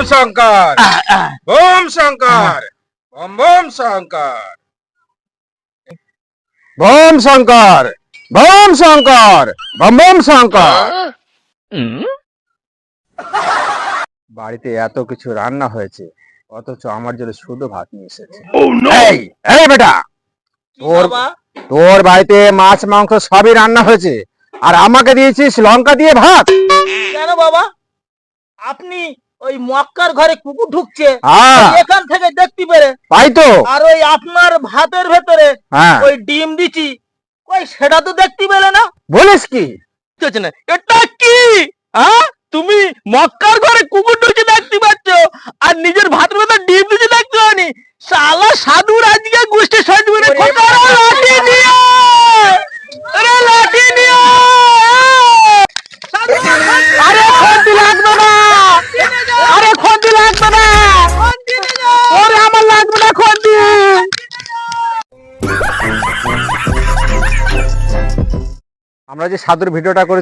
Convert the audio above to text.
Bomb Shankar Bom Shankar Bom Bom Shankar Bom Shankar Bom Shankar Bom Bom Shankar বাড়িতে এত কিছু রান্না হয়েছে অথচ আমার জন্য শুধু ভাত নিয়ে এসেছে। এই এই বেটা! তোর তোর বাড়িতে মাছ মাংস সবই রান্না হয়েছে আর আমাকে দিয়েছিস লঙ্কা দিয়ে ভাত। কেন বাবা? আপনি ওই মক্কার ঘরে কুকুর ঢুকছে এখান থেকে দেখতে পেরে। তাই তো। আর ওই আপনার ভাতের ভেতরে হ্যাঁ। ওই ডিম দিচ্ছি ওই সেটা তো দেখতে পেলে না? বলিস কি? এটা কি? হ্যাঁ তুমি মক্কার ঘরে কুকুর ঢুকছে দেখতে পাচ্ছ? আর নিজের ভাতের ভেতর ডিম দিচ্ছে দেখতে পানি শালা সাধুর আজকে গোষ্ঠী সাইড আমরা যে সাধুর ভিডিওটা করে